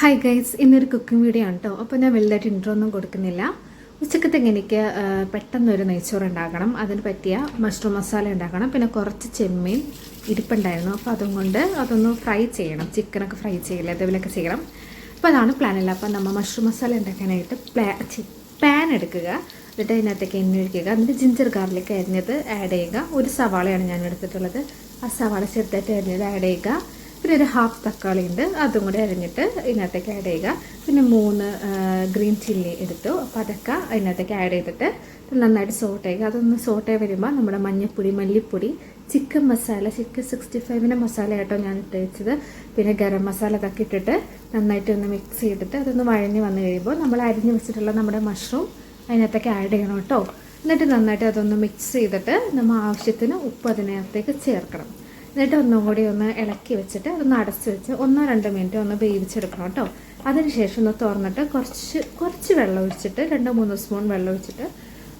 Hi guys ഇന്നൊരു cooking video ആണ് കേട്ടോ അപ്പോൾ ഞാൻ വലുതായിട്ട് ഇൻട്രോ ഒന്നും കൊടുക്കുന്നില്ല. ഉച്ചക്കത്തേക്ക് എനിക്ക് പെട്ടെന്ന് പെട്ടെന്നൊരു നെയ്ച്ചോറ് ഉണ്ടാക്കണം അതിന് പറ്റിയ മഷ്റൂം മസാല ഉണ്ടാക്കണം പിന്നെ കുറച്ച് ചെമ്മീൻ ഇരിപ്പുണ്ടായിരുന്നു. അപ്പോൾ അതും കൊണ്ട് അതൊന്ന് ഫ്രൈ ചെയ്യണം. ചിക്കനൊക്കെ ഫ്രൈ ചെയ്യില്ല ഇതേപോലെയൊക്കെ ചെയ്യണം. അപ്പോൾ അതാണ് പ്ലാനില്ല അപ്പോൾ നമ്മൾ മഷ്റൂം മസാല ഉണ്ടാക്കാനായിട്ട് പ്ലാ പാൻ എടുക്കുക. എന്നിട്ട് അതിനകത്തേക്ക് എണ്ണ ഒഴിക്കുക. എന്നിട്ട് ജിഞ്ചർ ഗാർലിക് അരിഞ്ഞത് ആഡ് ചെയ്യുക. ഒരു സവാളയാണ് ഞാൻ എടുത്തിട്ടുള്ളത്. ആ സവാള ചെറുതായിട്ട് അരിഞ്ഞത് ആഡ് ചെയ്യുക. പിന്നെ ഒരു ഹാഫ് തക്കാളി ഉണ്ട്. അതും കൂടി അരിഞ്ഞിട്ട് ഇതിനകത്തേക്ക് ആഡ് ചെയ്യുക. പിന്നെ മൂന്ന് ഗ്രീൻ ചില്ലി എടുത്തു. അപ്പോൾ അതൊക്കെ അതിനകത്തേക്ക് ആഡ് ചെയ്തിട്ട് നന്നായിട്ട് സോട്ട് ചെയ്യുക. അതൊന്ന് സോട്ട് വരുമ്പോൾ നമ്മുടെ മഞ്ഞൾപ്പൊടി മല്ലിപ്പൊടി ചിക്കൻ മസാല ചിക്കൻ സിക്സ്റ്റി ഫൈവിന്റെ മസാല ആയിട്ടോ ഞാൻ ഇട്ട് വെച്ചത് പിന്നെ ഗരം മസാല ഇതൊക്കെ ഇട്ടിട്ട് നന്നായിട്ട് ഒന്ന് മിക്സ് ചെയ്തിട്ട് അതൊന്ന് വഴഞ്ഞ് വന്നു കഴിയുമ്പോൾ നമ്മൾ അരിഞ്ഞ് വെച്ചിട്ടുള്ള നമ്മുടെ മഷ്റൂം അതിനകത്തേക്ക് ആഡ് ചെയ്യണം കേട്ടോ. എന്നിട്ട് നന്നായിട്ട് അതൊന്ന് മിക്സ് ചെയ്തിട്ട് നമ്മൾ ആവശ്യത്തിന് ഉപ്പ് അതിനകത്തേക്ക് ചേർക്കണം. എന്നിട്ട് ഒന്നും കൂടി ഒന്ന് ഇളക്കി വെച്ചിട്ട് അതൊന്ന് അടച്ച് വെച്ച് ഒന്നോ രണ്ടോ മിനിറ്റ് ഒന്ന് വേവിച്ചെടുക്കണം കേട്ടോ. അതിനുശേഷം ഒന്ന് തുറന്നിട്ട് കുറച്ച് കുറച്ച് വെള്ളം ഒഴിച്ചിട്ട് രണ്ടോ മൂന്നോ സ്പൂൺ വെള്ളം ഒഴിച്ചിട്ട്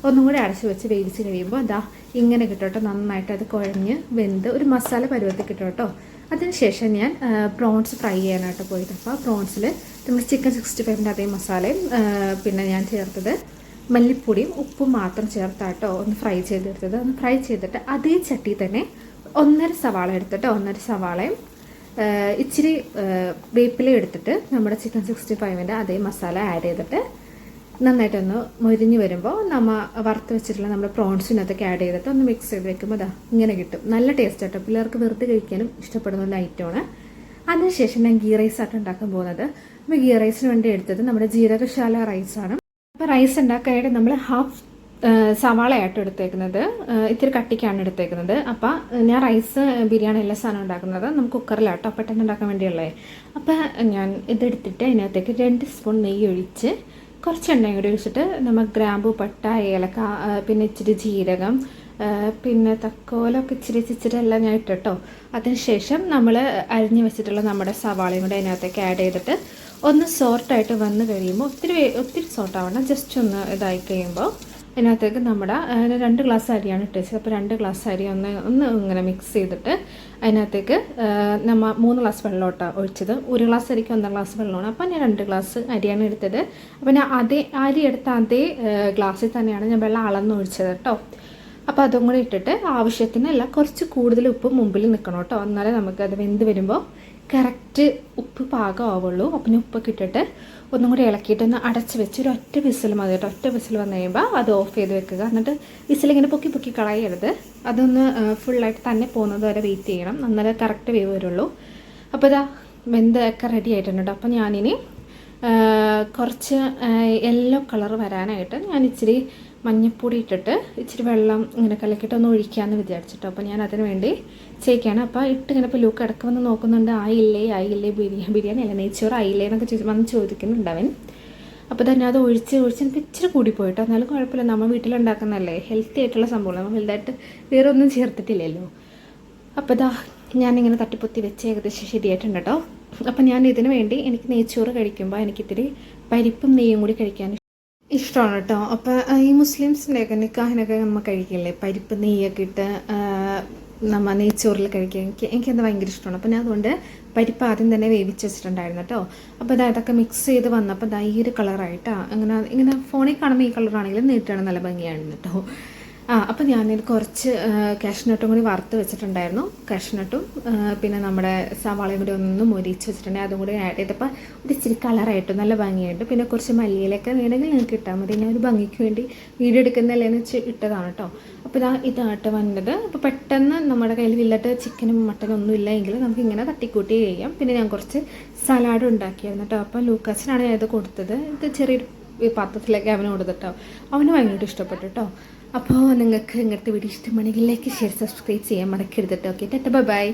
ഒന്നും കൂടി അടച്ച് വെച്ച് വേവിച്ച് കഴിയുമ്പോൾ അതാ ഇങ്ങനെ കിട്ടോട്ടോ നന്നായിട്ട് അത് കുഴഞ്ഞ് വെന്ത് ഒരു മസാല പരുവത്തിൽ കിട്ടോട്ടോ കേട്ടോ. അതിനുശേഷം ഞാൻ പ്രോൺസ് ഫ്രൈ ചെയ്യാനായിട്ട് പോയിട്ട് അപ്പോൾ പ്രോൺസിൽ നമ്മൾ ചിക്കൻ സിക്സ്റ്റി ഫൈവിന്റെ അതേ മസാലയും പിന്നെ ഞാൻ ചേർത്തത് മല്ലിപ്പൊടിയും ഉപ്പും മാത്രം ചേർത്താട്ടോ ഒന്ന് ഫ്രൈ ചെയ്തെടുത്തത്. ഒന്ന് ഫ്രൈ ചെയ്തിട്ട് അതേ ചട്ടി തന്നെ ഒന്നര സവാള എടുത്തിട്ട് ഒന്നര സവാളയും ഇച്ചിരി വേപ്പില എടുത്തിട്ട് നമ്മുടെ ചിക്കൻ സിക്സ്റ്റി ഫൈവിന്റെ അതേ മസാല ആഡ് ചെയ്തിട്ട് നന്നായിട്ടൊന്ന് മൊരിഞ്ഞ് വരുമ്പോൾ നമ്മൾ വറുത്ത് വെച്ചിട്ടുള്ള നമ്മുടെ പ്രോൺസിനകത്തൊക്കെ ആഡ് ചെയ്തിട്ട് ഒന്ന് മിക്സ് ചെയ്ത് വെക്കുമ്പോൾ അതാ ഇങ്ങനെ കിട്ടും. നല്ല ടേസ്റ്റ് ആട്ടോ. പിള്ളേർക്ക് വെറുതെ കഴിക്കാനും ഇഷ്ടപ്പെടുന്ന ഒരു ഐറ്റമാണ് അതിനുശേഷം ഞാൻ ഗീ റൈസ് ഉണ്ടാക്കാൻ പോകുന്നത്. അപ്പോൾ ഗീ റൈസിന് വേണ്ടി എടുത്തത് നമ്മുടെ ജീരകശാല റൈസാണ് അപ്പോൾ റൈസ് ഉണ്ടാക്കാനായിട്ട് നമ്മൾ ഹാഫ് സവാളയായിട്ട് എടുത്തേക്കുന്നത്. ഇത്തിരി കട്ടിക്കാണ് എടുത്തേക്കുന്നത്. അപ്പോൾ ഞാൻ റൈസ് ബിരിയാണി എല്ലാ സാധനവും ഉണ്ടാക്കുന്നത് നമുക്ക് കുക്കറിലാട്ടോ. പെട്ടെന്ന് ഉണ്ടാക്കാൻ വേണ്ടിയുള്ളത് അപ്പോൾ ഞാൻ ഇതെടുത്തിട്ട് അതിനകത്തേക്ക് രണ്ട് സ്പൂൺ നെയ്യ് ഒഴിച്ച് കുറച്ച് എണ്ണയും കൂടി ഒഴിച്ചിട്ട് നമ്മൾ ഗ്രാമ്പു പട്ട ഏലക്ക പിന്നെ ഇച്ചിരി ജീരകം പിന്നെ തക്കോലൊക്കെ ഇച്ചിരി ഇച്ചിരി എല്ലാം ഞാൻ ഇട്ടിട്ടോ. അതിനുശേഷം നമ്മൾ അരിഞ്ഞു വെച്ചിട്ടുള്ള നമ്മുടെ സവാളയും കൂടെ അതിനകത്തേക്ക് ആഡ് ചെയ്തിട്ട് ഒന്ന് സോർട്ടായിട്ട് വന്ന് കഴിയുമ്പോൾ ഒത്തിരി ഒത്തിരി സോർട്ടാവണം ജസ്റ്റ് ഒന്ന് ഇതായി കഴിയുമ്പോൾ അതിനകത്തേക്ക് നമ്മുടെ രണ്ട് ഗ്ലാസ് അരിയാണ് ഇട്ട് വെച്ചത് അപ്പോൾ രണ്ട് ഗ്ലാസ് അരി ഒന്ന് ഒന്ന് ഇങ്ങനെ മിക്സ് ചെയ്തിട്ട് അതിനകത്തേക്ക് നമ്മൾ മൂന്ന് ഗ്ലാസ് വെള്ളമോട്ടാണ് ഒഴിച്ചത്. ഒരു ഗ്ലാസ് അരിക്ക് ഒന്നര ഗ്ലാസ് വെള്ളമാണ്. അപ്പോൾ ഞാൻ രണ്ട് ഗ്ലാസ് അരിയാണ് എടുത്തത്. അപ്പോൾ ഞാൻ അതേ അരി എടുത്ത അതേ ഗ്ലാസ്സിൽ തന്നെയാണ് ഞാൻ വെള്ളം അളന്ന് ഒഴിച്ചത് കേട്ടോ അപ്പോൾ അതും കൂടി ഇട്ടിട്ട് ആവശ്യത്തിനല്ല കുറച്ച് കൂടുതൽ ഉപ്പ് മുമ്പിൽ നിൽക്കണം കേട്ടോ എന്നാലേ നമുക്കത് വെന്ത് വരുമ്പോൾ കറക്റ്റ് ഉപ്പ് പാകമാവുള്ളൂ. അപ്പം ഞാൻ ഉപ്പൊക്കെ ഇട്ടിട്ട് ഒന്നും കൂടി ഇളക്കിയിട്ട് ഒന്ന് അടച്ച് വെച്ച് ഒരു ഒറ്റ വിസിൽ മതി കേട്ടോ. ഒറ്റ വിസിൽ വന്നു കഴിയുമ്പോൾ അത് ഓഫ് ചെയ്ത് വെക്കുക. എന്നിട്ട് വിസിലിങ്ങനെ പൊക്കി പൊക്കി കളയരുത്. അതൊന്ന് ഫുള്ളായിട്ട് തന്നെ പോകുന്നത് വരെ വെയിറ്റ് ചെയ്യണം. എന്നാലേ കറക്റ്റ് വേവ് വരുള്ളൂ. അപ്പോൾ ഇതാ വെന്ത് ഒക്കെ റെഡി ആയിട്ടുണ്ട് കേട്ടോ. അപ്പോൾ ഞാനിനി കുറച്ച് യെല്ലോ കളർ വരാനായിട്ട് ഞാൻ ഇച്ചിരി മഞ്ഞപ്പൊടി ഇട്ടിട്ട് ഇച്ചിരി വെള്ളം ഇങ്ങനെ കലക്കിയിട്ട് ഒന്ന് ഒഴിക്കാമെന്ന് വിചാരിച്ചിട്ടോ. അപ്പോൾ ഞാൻ അതിന് വേണ്ടി ചെയ്യിക്കുകയാണ്. അപ്പോൾ ഇട്ട് ഇങ്ങനെ ഇപ്പോൾ ലൂക്ക് വന്ന് നോക്കുന്നുണ്ട്. ആയില്ലേ ആയില്ലേ ബിരിയാണി ബിരിയാണി അല്ല നെയ്ച്ചോറ് ആയില്ലേ എന്നൊക്കെ ചോദിച്ച് വന്ന് ചോദിക്കുന്നുണ്ട് അവൻ. അപ്പോൾ തന്നെ അത് ഒഴിച്ച് ഒഴിച്ച് എനിക്ക് ഇച്ചിരി കൂടിപ്പോയിട്ടോ. എന്നാലും കുഴപ്പമില്ല. നമ്മൾ വീട്ടിലുണ്ടാക്കുന്നതല്ലേ. ഹെൽത്തി ആയിട്ടുള്ള സംഭവമാണ്. നമ്മൾ വലുതായിട്ട് വേറെ ഒന്നും ചേർത്തിട്ടില്ലല്ലോ. അപ്പോൾ ഇതാ ഞാനിങ്ങനെ തട്ടിപ്പൊത്തി വെച്ച് ഏകദേശം ശരിയായിട്ടുണ്ട് കേട്ടോ. അപ്പം ഞാൻ ഇതിന് വേണ്ടി എനിക്ക് നെയ്ച്ചോറ് കഴിക്കുമ്പോൾ എനിക്കിത്തിരി പരിപ്പും നെയ്യും കൂടി കഴിക്കാൻ ഇഷ്ടമാണ് കേട്ടോ. അപ്പോൾ ഈ മുസ്ലിംസിന്റെയൊക്കെ നിക്കാഹിനൊക്കെ നമ്മൾ കഴിക്കില്ലേ? പരിപ്പ് നെയ്യൊക്കെ ഇട്ട് നമ്മൾ നമ്മ നെയ്ച്ചോറിൽ കഴിക്കാൻ എനിക്ക് എനിക്കത് ഭയങ്കര ഇഷ്ടമാണ് അപ്പോൾ ഞാൻ അതുകൊണ്ട് പരിപ്പ് ആദ്യം തന്നെ വേവിച്ച് വെച്ചിട്ടുണ്ടായിരുന്നു കേട്ടോ. അപ്പോൾ ഇതാ ഇതൊക്കെ മിക്സ് ചെയ്ത് വന്നപ്പോൾ ഇതാ ഈ ഒരു കളറായിട്ടാണ് അങ്ങനെ ഇങ്ങനെ ഫോണിൽ കാണുമ്പോൾ ഈ കളറാണെങ്കിലും നീട്ടാണ് നല്ല ഭംഗിയാണ് കേട്ടോ. ആ അപ്പം ഞാനിത് കുറച്ച് കാഷ്നട്ടും കൂടി വറുത്ത് വെച്ചിട്ടുണ്ടായിരുന്നു. കാഷ്നട്ടും പിന്നെ നമ്മുടെ സവാളയും കൂടി ഒന്ന് മൊരിച്ച് വെച്ചിട്ടുണ്ടെങ്കിൽ അതും കൂടി ആഡ് ചെയ്തപ്പോൾ ഒരു ഇച്ചിരി കളറായിട്ട് നല്ല ഭംഗിയുണ്ട് പിന്നെ കുറച്ച് മല്ലിയിലൊക്കെ വേണമെങ്കിൽ നിങ്ങൾക്ക് ഇട്ടാൽ മതി. ഞാൻ ഒരു ഭംഗിക്ക് വേണ്ടി വീഡിയോ എടുക്കുന്നതല്ലേന്ന് വെച്ച് ഇട്ടതാണ് കേട്ടോ അപ്പോൾ ഇതാ ഇതായിട്ട് വന്നത്. അപ്പോൾ പെട്ടെന്ന് നമ്മുടെ കയ്യിൽ ഇല്ലാത്ത ചിക്കനും മട്ടനും ഒന്നും ഇല്ല എങ്കിൽ നമുക്ക് ഇങ്ങനെ തട്ടിക്കൂട്ടി ചെയ്യാം. പിന്നെ ഞാൻ കുറച്ച് സലാഡ് ഉണ്ടാക്കിയായിരുന്നു കേട്ടോ അപ്പോൾ ലൂക്കാസിനാണ് ഞാൻ ഇത് കൊടുത്തത്. ഇത് ചെറിയൊരു പാത്രത്തിലേക്ക് അവന് കൊടുത്തിട്ടോ അവന് ഭയങ്കര ഇഷ്ടപ്പെട്ടു കേട്ടോ അപ്പോൾ നിങ്ങൾക്ക് ഇങ്ങനത്തെ വീഡിയോ ഇഷ്ടമാണെങ്കിൽ ലൈക്ക് ഷെയർ സബ്സ്ക്രൈബ് ചെയ്യാൻ മറക്കരുത് കേട്ടോ. Okay Tata by